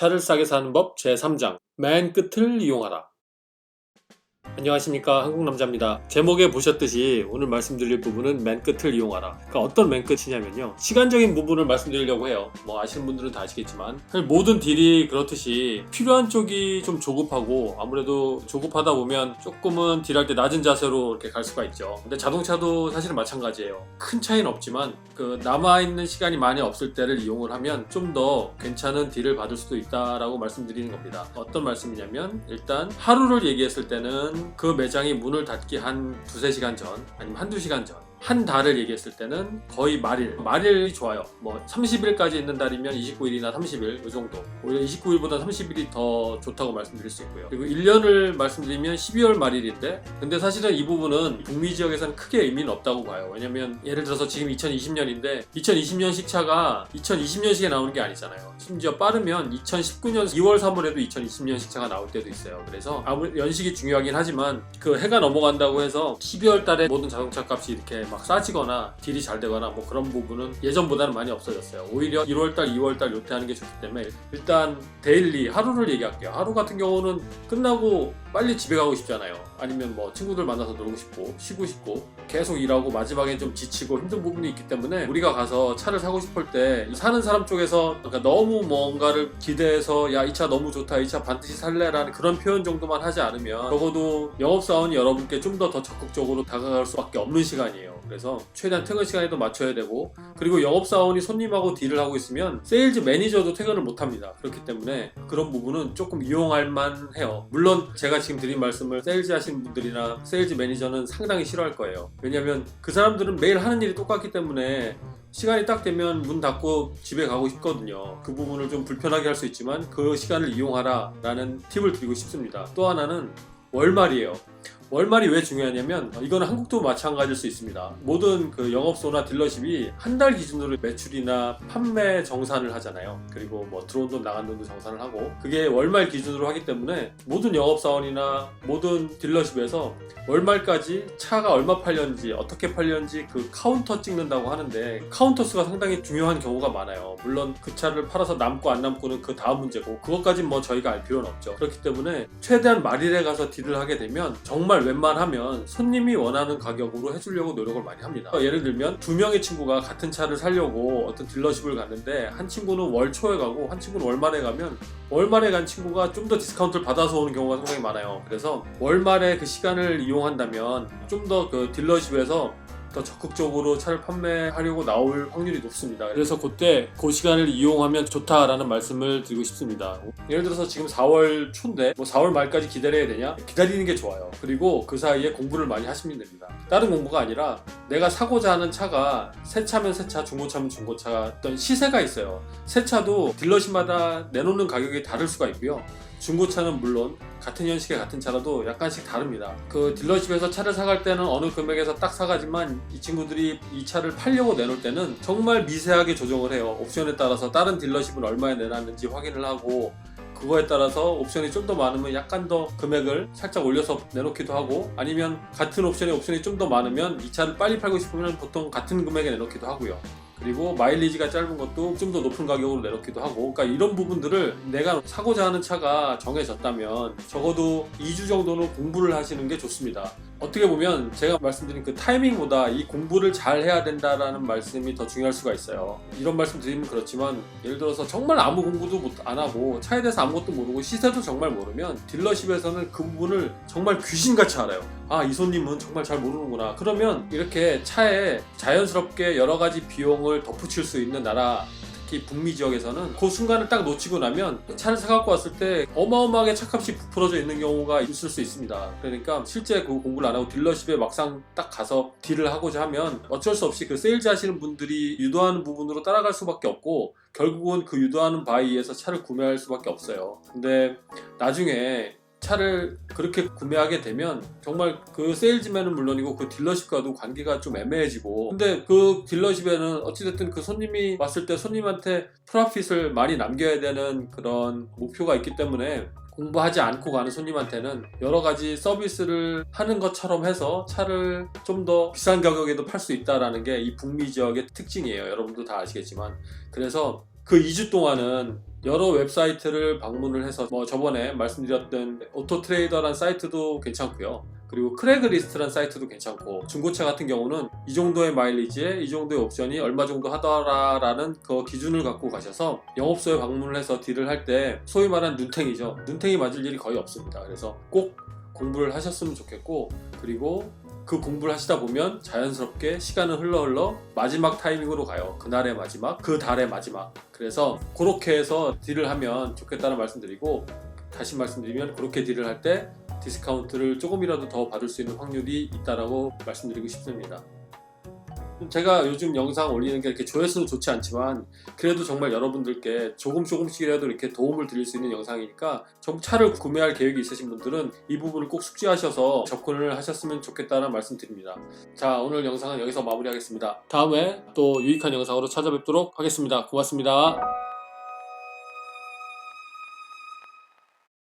차를 싸게 사는 법 제3장. 맨 끝을 이용하라 안녕하십니까. 한국남자입니다. 제목에 보셨듯이 오늘 말씀드릴 부분은 맨 끝을 이용하라. 그러니까 어떤 맨 끝이냐면요. 시간적인 부분을 말씀드리려고 해요. 뭐 아시는 분들은 다 아시겠지만. 모든 딜이 그렇듯이 필요한 쪽이 좀 조급하고 아무래도 조급하다 보면 조금은 딜할 때 낮은 자세로 이렇게 갈 수가 있죠. 근데 자동차도 사실은 마찬가지예요. 큰 차이는 없지만 그 남아있는 시간이 많이 없을 때를 이용을 하면 좀 더 괜찮은 딜을 받을 수도 있다라고 말씀드리는 겁니다. 어떤 말씀이냐면 일단 하루를 얘기했을 때는 그 매장이 문을 닫기 한 두세 시간 전 아니면 한두 시간 전 한 달을 얘기했을 때는 거의 말일. 말일이 좋아요. 뭐 30일까지 있는 달이면 29일이나 30일 이 정도. 오히려 29일보다 30일이 더 좋다고 말씀드릴 수 있고요. 그리고 1년을 말씀드리면 12월 말일인데 근데 사실은 이 부분은 북미 지역에서는 크게 의미는 없다고 봐요. 왜냐면 예를 들어서 지금 2020년인데 2020년식 차가 2020년식에 나오는 게 아니잖아요. 심지어 빠르면 2019년 2월 3월에도 2020년식 차가 나올 때도 있어요. 그래서 아무 연식이 중요하긴 하지만 그 해가 넘어간다고 해서 12월 달에 모든 자동차 값이 이렇게 막 싸지거나 딜이 잘 되거나 뭐 그런 부분은 예전보다는 많이 없어졌어요. 오히려 1월달, 2월달 요때 하는 게 좋기 때문에 일단 데일리 하루를 얘기할게요. 하루 같은 경우는 끝나고 빨리 집에 가고 싶잖아요. 아니면 뭐 친구들 만나서 놀고 싶고 쉬고 싶고 계속 일하고 마지막에 좀 지치고 힘든 부분이 있기 때문에 우리가 가서 차를 사고 싶을 때 사는 사람 쪽에서 그러니까 너무 뭔가를 기대해서 야 이 차 너무 좋다 이 차 반드시 살래라는 그런 표현 정도만 하지 않으면 적어도 영업사원 여러분께 좀 더 더 적극적으로 다가갈 수밖에 없는 시간이에요. 그래서 최대한 퇴근 시간에도 맞춰야 되고 그리고 영업사원이 손님하고 딜을 하고 있으면 세일즈 매니저도 퇴근을 못 합니다. 그렇기 때문에 그런 부분은 조금 이용할 만해요. 물론 제가 지금 드린 말씀을 세일즈 하시는 분들이나 세일즈 매니저는 상당히 싫어할 거예요. 왜냐하면 그 사람들은 매일 하는 일이 똑같기 때문에 시간이 딱 되면 문 닫고 집에 가고 싶거든요. 그 부분을 좀 불편하게 할 수 있지만 그 시간을 이용하라 라는 팁을 드리고 싶습니다. 또 하나는 월말이에요. 월말이 왜 중요하냐면 이거는 한국도 마찬가지일 수 있습니다. 모든 그 영업소나 딜러십이 한 달 기준으로 매출이나 판매 정산을 하잖아요. 그리고 뭐 들어온 돈 나간 돈도 정산을 하고 그게 월말 기준으로 하기 때문에 모든 영업사원이나 모든 딜러십에서 월말까지 차가 얼마 팔렸는지 어떻게 팔렸는지 그 카운터 찍는다고 하는데 카운터 수가 상당히 중요한 경우가 많아요. 물론 그 차를 팔아서 남고 안 남고는 그 다음 문제고 그것까진 뭐 저희가 알 필요는 없죠. 그렇기 때문에 최대한 말일에 가서 딜을 하게 되면 정말 웬만하면 손님이 원하는 가격으로 해주려고 노력을 많이 합니다. 예를 들면 두 명의 친구가 같은 차를 사려고 어떤 딜러십을 갔는데 한 친구는 월 초에 가고 한 친구는 월 말에 가면 월 말에 간 친구가 좀 더 디스카운트를 받아서 오는 경우가 상당히 많아요. 그래서 월 말에 그 시간을 이용한다면 좀 더 그 딜러십에서 더 적극적으로 차를 판매하려고 나올 확률이 높습니다. 그래서 그때 그 시간을 이용하면 좋다라는 말씀을 드리고 싶습니다. 예를 들어서 지금 4월 초인데 뭐 4월 말까지 기다려야 되냐? 기다리는 게 좋아요. 그리고 그 사이에 공부를 많이 하시면 됩니다. 다른 공부가 아니라 내가 사고자 하는 차가 새 차면 새 차, 중고차면 중고차 어떤 시세가 있어요. 새 차도 딜러십마다 내놓는 가격이 다를 수가 있고요. 중고차는 물론 같은 연식의 같은 차라도 약간씩 다릅니다. 그 딜러십에서 차를 사갈 때는 어느 금액에서 딱 사가지만 이 친구들이 이 차를 팔려고 내놓을 때는 정말 미세하게 조정을 해요. 옵션에 따라서 다른 딜러십은 얼마에 내놨는지 확인을 하고 그거에 따라서 옵션이 좀 더 많으면 약간 더 금액을 살짝 올려서 내놓기도 하고 아니면 같은 옵션에 옵션이 좀 더 많으면 이 차를 빨리 팔고 싶으면 보통 같은 금액에 내놓기도 하고요. 그리고 마일리지가 짧은 것도 좀 더 높은 가격으로 내놓기도 하고 그러니까 이런 부분들을 내가 사고자 하는 차가 정해졌다면 적어도 2주 정도는 공부를 하시는 게 좋습니다. 어떻게 보면 제가 말씀드린 그 타이밍보다 이 공부를 잘 해야 된다라는 말씀이 더 중요할 수가 있어요. 이런 말씀 드리면 그렇지만 예를 들어서 정말 아무 공부도 못안 하고 차에 대해서 아무것도 모르고 시세도 정말 모르면 딜러십에서는 그 부분을 정말 귀신같이 알아요. 아, 이 손님은 정말 잘 모르는구나. 그러면 이렇게 차에 자연스럽게 여러 가지 비용을 덧붙일 수 있는 나라 특히 북미 지역에서는 그 순간을 딱 놓치고 나면 차를 사갖고 왔을 때 어마어마하게 차값이 부풀어져 있는 경우가 있을 수 있습니다. 그러니까 실제 그 공부를 안 하고 딜러십에 막상 딱 가서 딜을 하고자 하면 어쩔 수 없이 그 세일즈 하시는 분들이 유도하는 부분으로 따라갈 수밖에 없고 결국은 그 유도하는 바에 의해서 차를 구매할 수밖에 없어요. 근데 나중에 차를 그렇게 구매하게 되면 정말 그 세일즈맨은 물론이고 그 딜러십과도 관계가 좀 애매해지고 근데 그 딜러십에는 어찌됐든 그 손님이 왔을 때 손님한테 프로핏을 많이 남겨야 되는 그런 목표가 있기 때문에 공부하지 않고 가는 손님한테는 여러 가지 서비스를 하는 것처럼 해서 차를 좀 더 비싼 가격에도 팔 수 있다라는 게 이 북미 지역의 특징이에요. 여러분도 다 아시겠지만 그래서 그 2주 동안은 여러 웹사이트를 방문을 해서 뭐 저번에 말씀드렸던 오토트레이더란 사이트도 괜찮고요. 그리고 크래그리스트란 사이트도 괜찮고 중고차 같은 경우는 이 정도의 마일리지에 이 정도의 옵션이 얼마 정도 하더라라는 그 기준을 갖고 가셔서 영업소에 방문을 해서 딜을 할 때 소위 말하는 눈탱이죠. 눈탱이 맞을 일이 거의 없습니다. 그래서 꼭 공부를 하셨으면 좋겠고 그리고 그 공부를 하시다 보면 자연스럽게 시간은 흘러 흘러 마지막 타이밍으로 가요. 그날의 마지막, 그 달의 마지막. 그래서 그렇게 해서 딜을 하면 좋겠다는 말씀드리고 다시 말씀드리면 그렇게 딜을 할 때 디스카운트를 조금이라도 더 받을 수 있는 확률이 있다라고 말씀드리고 싶습니다. 제가 요즘 영상 올리는 게 이렇게 조회수는 좋지 않지만 그래도 정말 여러분들께 조금 조금씩이라도 이렇게 도움을 드릴 수 있는 영상이니까 좀 차를 구매할 계획이 있으신 분들은 이 부분을 꼭 숙지하셔서 접근을 하셨으면 좋겠다는 말씀 드립니다. 자 오늘 영상은 여기서 마무리하겠습니다. 다음에 또 유익한 영상으로 찾아뵙도록 하겠습니다. 고맙습니다.